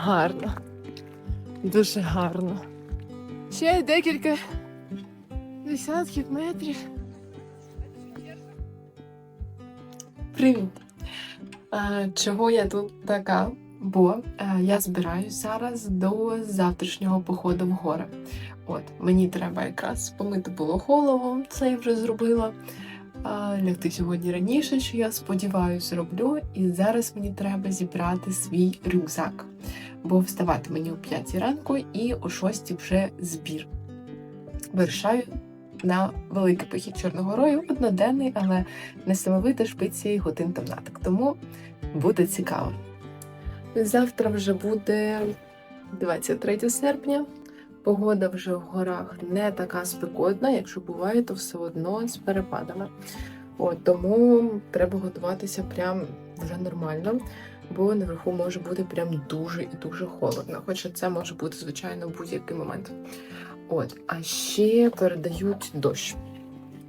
гарно. Дуже гарно. Ще декілька десятків метрів. Привіт! А, чого я тут така? Бо е, я збираюсь зараз до завтрашнього походу в гори. От, мені треба якраз помити було голову, це я вже зробила. Лягти сьогодні раніше, що я сподіваюся, зроблю. І зараз мені треба зібрати свій рюкзак. Бо вставати мені о 5 ранку і о 6 вже збір. Вирушаю на великий похід Чорногорою, одноденний, але несамовита шпиці і годин там натик. Тому буде цікаво. Завтра вже буде 23 серпня. Погода вже в горах не така спекотна, якщо буває, то все одно з перепадами. От, тому треба готуватися прям вже нормально, бо наверху може бути прям дуже і дуже холодно. Хоча це може бути, звичайно, будь-який момент. От, а ще передають дощ.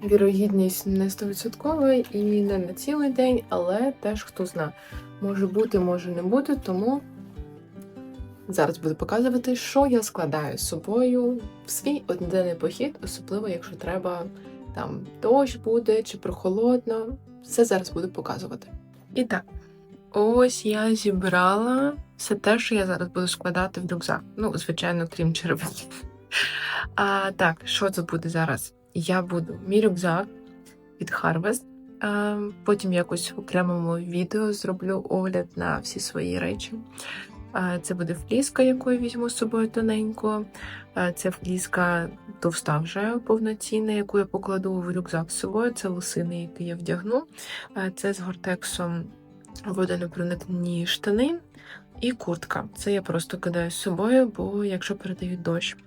Вірогідність не 100% і не на цілий день, але теж хто зна. Може бути, може не бути, тому зараз буду показувати, що я складаю з собою в свій одноденний похід, особливо якщо треба там дощ буде чи прохолодно. Все зараз буду показувати. І так, ось я зібрала все те, що я зараз буду складати в рюкзак. Ну, звичайно, крім червонів. А так, що це буде зараз? Я буду мій рюкзак від Harvest. А, потім якось в окремому відео зроблю огляд на всі свої речі. А, Це буде фліска, яку я візьму з собою тоненько. А, Це фліска товста вже повноцінна, яку я покладу в рюкзак з собою. Це лосини, які я вдягну. А, Це з гортексом водонепроникні штани і куртка. Це я просто кидаю з собою, бо якщо передають дощ.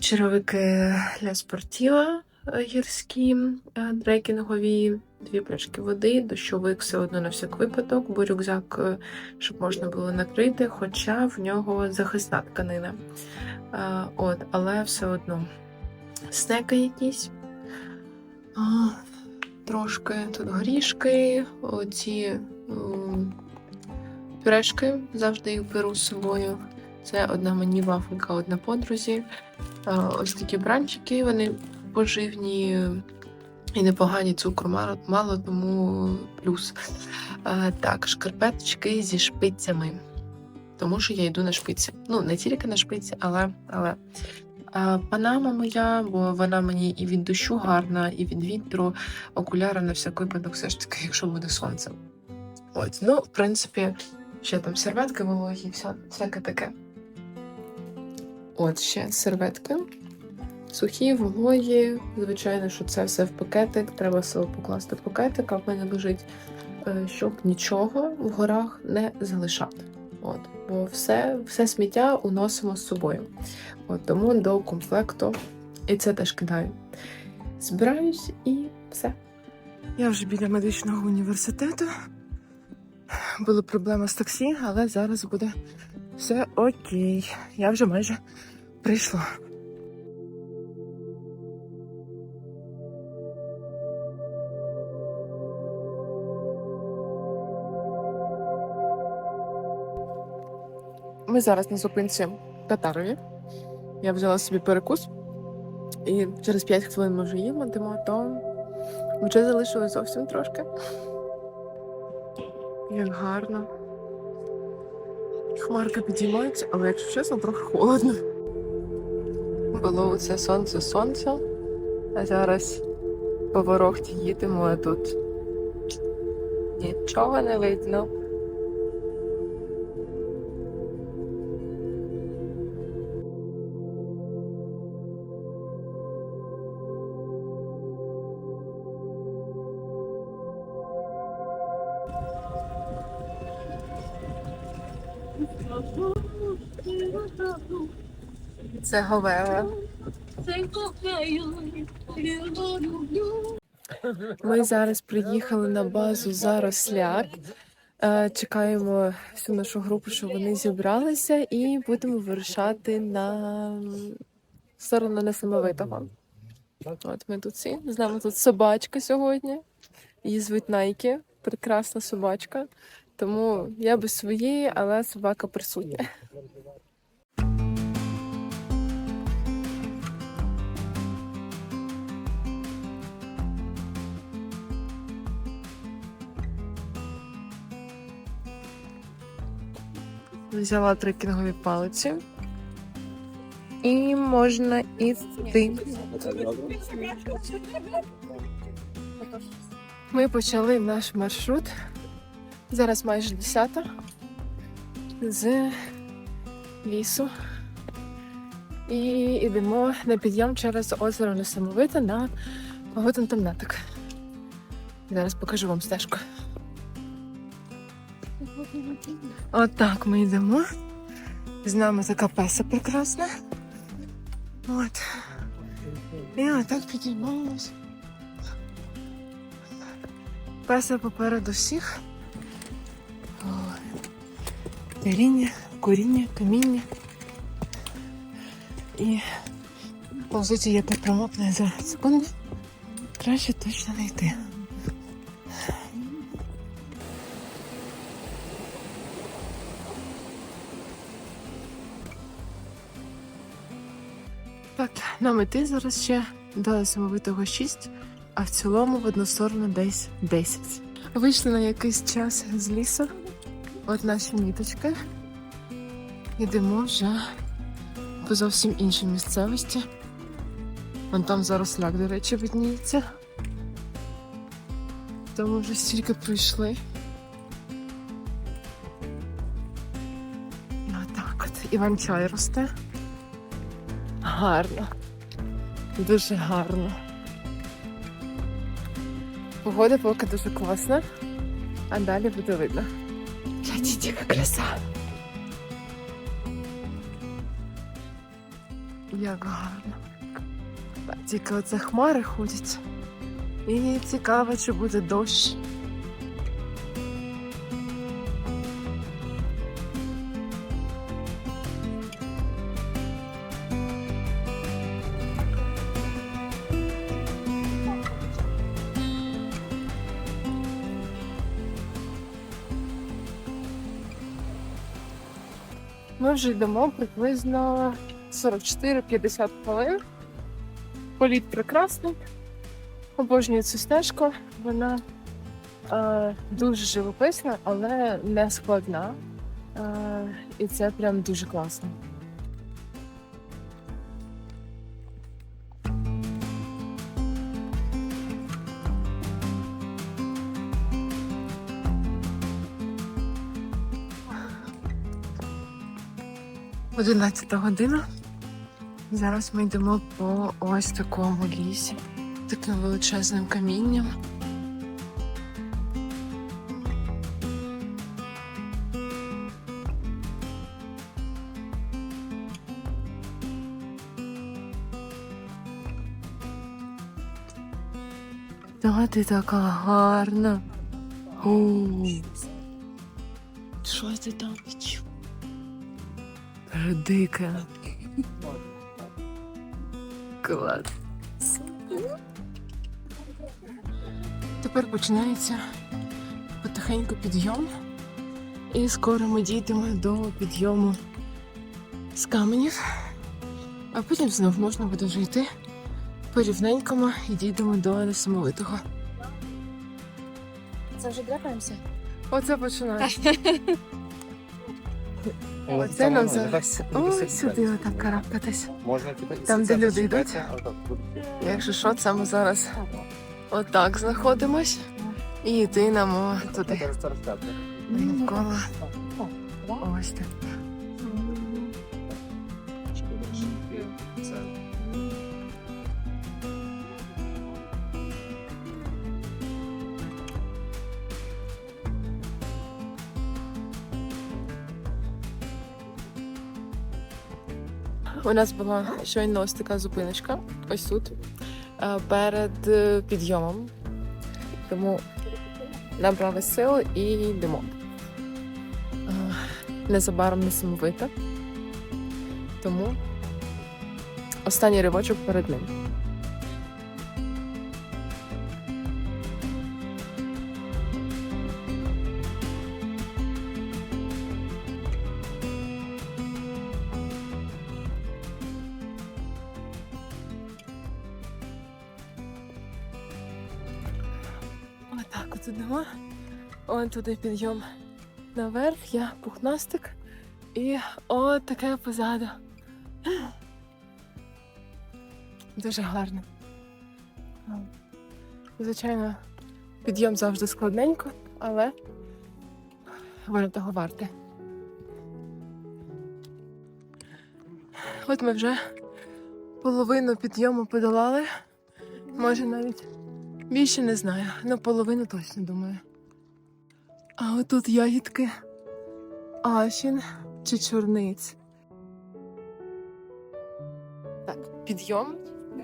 Черевики для спортіла е, гірські, е, трекінгові, дві пляшки води, дощовик все одно на всяк випадок, бо рюкзак, е, щоб можна було накрити, хоча в нього захисна тканина. От, але все одно снеки якісь. Трошки тут горішки, оці пюрешки, завжди їх беру з собою. Це одна мені вафелька, одна подрузі. Ось такі бранчики, вони поживні і непогані цукру мало, тому плюс. Так, шкарпеточки зі шпицями. Тому що я йду на шпиці. Ну, не тільки на шпиці, але. але. А, панама моя, бо вона мені і від дощу гарна, і від вітру. Окуляри на всяк випадок, все ж таки, якщо буде сонце. От, ну, в принципі, ще там серветки вологі, все, всяке таке. От ще серветки. Сухі, вологі. Звичайно, що це все в пакетик. Треба все покласти в пакетик, а в мене лежить, е, щоб нічого в горах не залишати. От, бо все, все сміття уносимо з собою. От тому до комплекту і це теж кидаю. Збираюсь і все. Я вже біля медичного університету. Були проблеми з таксі, але зараз буде все окей. Я вже майже прийшла. Ми зараз на зупинці Татарові. Я взяла собі перекус. І через 5 хвилин ми вже їдемо, то вже залишилось зовсім трошки. Як гарно. Хмарка підіймається, але якщо чесно, трохи холодно. Було оце сонце сонце, а зараз по ворогті їдемо, а тут нічого не видно. Це говела. Ми зараз приїхали на базу Заросляк. Е, Чекаємо всю нашу групу, щоб вони зібралися, і будемо вирушати на сторону несамовитого. От ми тут всі. З нами тут собачка сьогодні. Її звуть Найкі, прекрасна собачка. Тому я без своєї, але собака присутня. Взяла трекінгові палиці. І можна іти. Ми почали наш маршрут. Зараз майже 10 з лісу. І йдемо на підйом через озеро Несамовите на Погодин. Зараз покажу вам стежку. Отак ми йдемо. З нами така песа прекрасна. От. І отак підіймаємось. Песа попереду всіх. Коріння, коріння, каміння. І повзуті я так промокне за секунду. Краще точно не йти. Так, нам іти зараз ще до самовитого 6, а в цілому в одну сторону десь 10. Вийшли на якийсь час з лісу. От наші ніточки. Йдемо вже по зовсім іншій місцевості. Вон там заросляк, до речі, видніється. Тому вже стільки пройшли. Отак от. Іван чай росте. Гарно. Дуже гарно. Погода поки дуже класна, а далі буде видно. Глядіть, яка краса. Як гарно. Тільки оце хмари ходять. І цікаво, чи буде дощ. Ми вже йдемо приблизно 44-50 хвилин. Політ прекрасний. Обожнюю цю стежку. Вона е, дуже живописна, але не складна. Е, і це прям дуже класно. Одинадцята година. Зараз ми йдемо по ось такому лісі, таким величезним камінням. Та ти така гарна. Що ти там? Дике. Клас. Тепер починається потихеньку підйом. І скоро ми дійдемо до підйому з каменів, а потім знов можна буде вже йти по рівненькому і дійдемо до несамовитого. Це вже драпаємося? Оце починається. Оце нам зараз. Ой, сюди отак карабкатись. Можна типу, Там, де люди йдуть? Якщо що, це ми зараз отак знаходимось і йдемо туди. Це розтарстати. Навколо. Ось так. У нас була щойно ось така зупиночка, ось тут, е, перед е, підйомом. Тому набрали сил і йдемо. Е, Незабаром несамовито. Тому останній ривочок перед ним. Туди підйом наверх, я пухнастик. І от таке позаду. Дуже гарно. Звичайно, підйом завжди складненько, але воно того варте. От ми вже половину підйому подолали. Може навіть більше не знаю. Ну, половину точно думаю. А отут ягідки Ашін чи чорниць. Так, підйом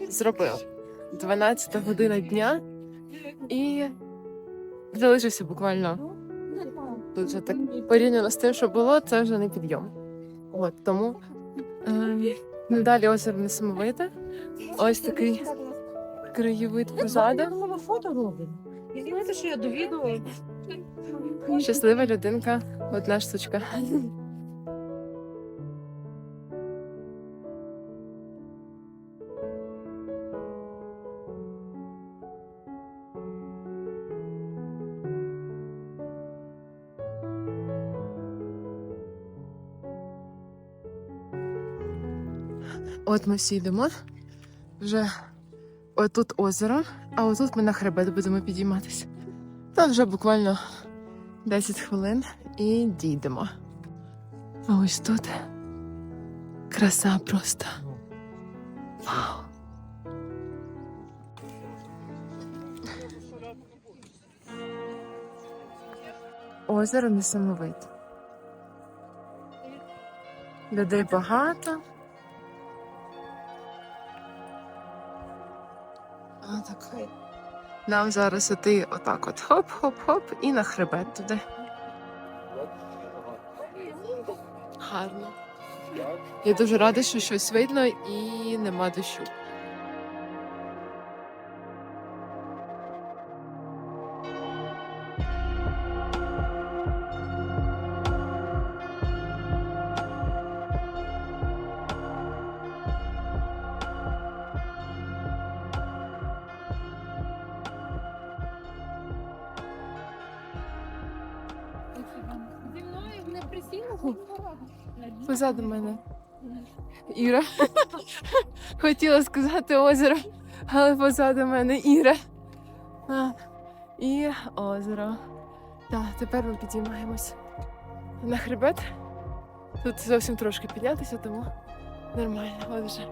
зробив. 12 година дня і залишився буквально тут вже так порівняно з тим, що було, це вже не підйом. От тому е, далі озеро несамовите. Ось такий краєвид позаду. Я фото. І знаєте, що я довідувала? Щаслива людинка, одна штучка. От ми всі йдемо. Вже отут озеро, а отут ми на хребет будемо підійматися. Там вже буквально 10 хвилин і дійдемо. А ось тут краса просто. Вау. Озеро несамовите. Людей багато. А, так. Нам зараз іти отак от хоп-хоп-хоп і на хребет туди. Гарно. Я дуже рада, що щось видно і нема дощу. Позаду мене. Іра. Хотіла сказати озеро, але позаду мене Іра. А, і озеро. Так, тепер ми підіймаємось на хребет. Тут зовсім трошки піднятися, тому нормально. От вже.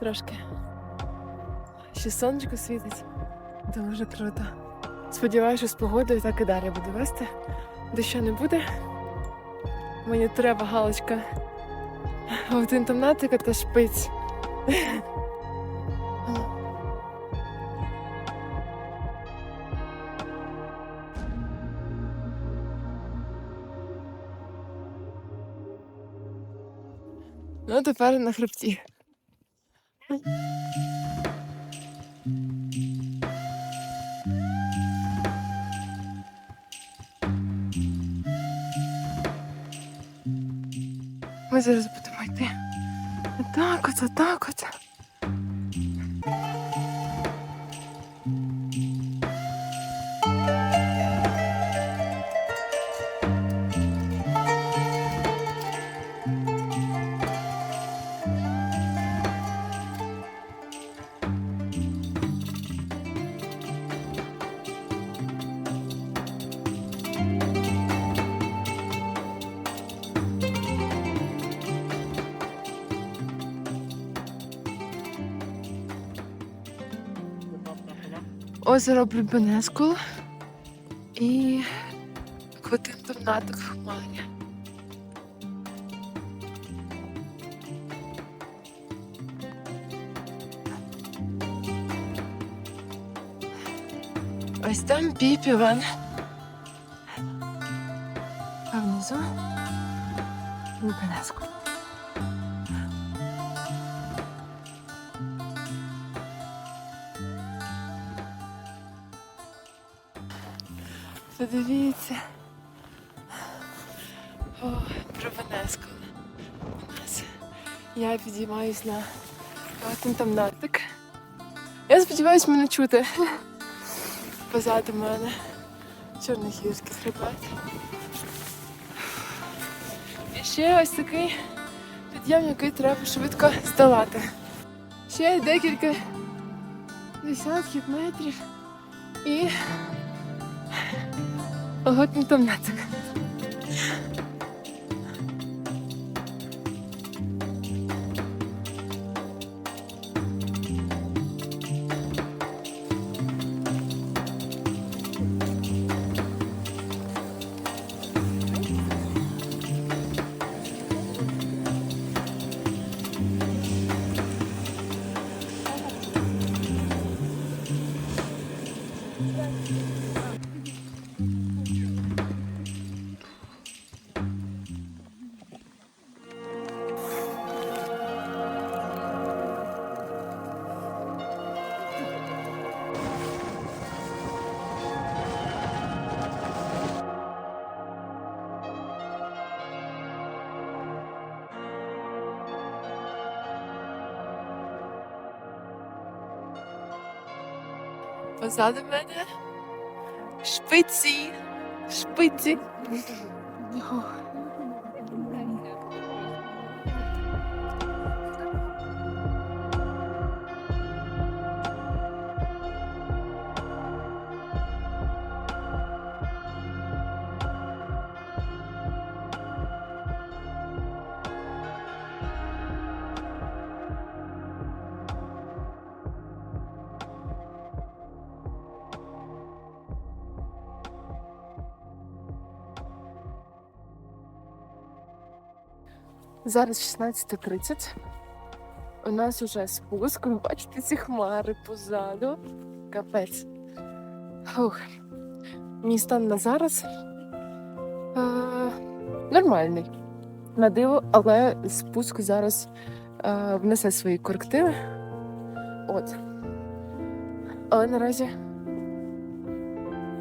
Трошки. Ще сонечко світить. Дуже круто. Сподіваюся, що з погодою так і далі буду вести. Дощу не буде. Мені треба галочка один темнатика та шпиць. Ну, тепер на хребті. Ми зараз будемо йти. Так от, так от. Озеро Брюбенескул і один торнадо в хмарі. Ось там Піпіван. Подивіться. О, Бровенеско. У нас. Я підіймаюсь на один там натик. Я сподіваюся, мене чути. позаду мене чорнохірський хребет. І ще ось такий підйом, який треба швидко здолати. Ще декілька десятків метрів і hodně to na. Позаду мене шпиці. Шпиці. Зараз 16.30. У нас уже спуск. Ви бачите ці хмари позаду. Капець. Фух. Мій стан на зараз е, нормальний. На диво, але спуск зараз е, внесе свої корективи. От. Але наразі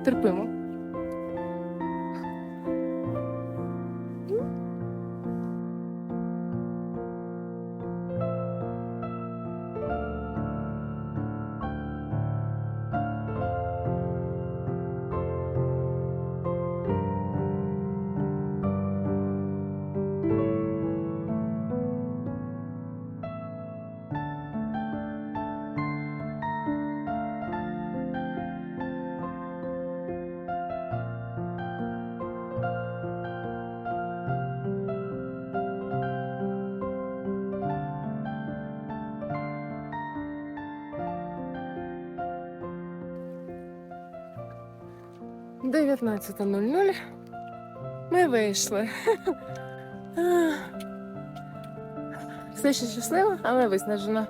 терпимо. Дев'ятнадцята нуль нуль. Ми вийшли. Все ще щаслива, але виснажена.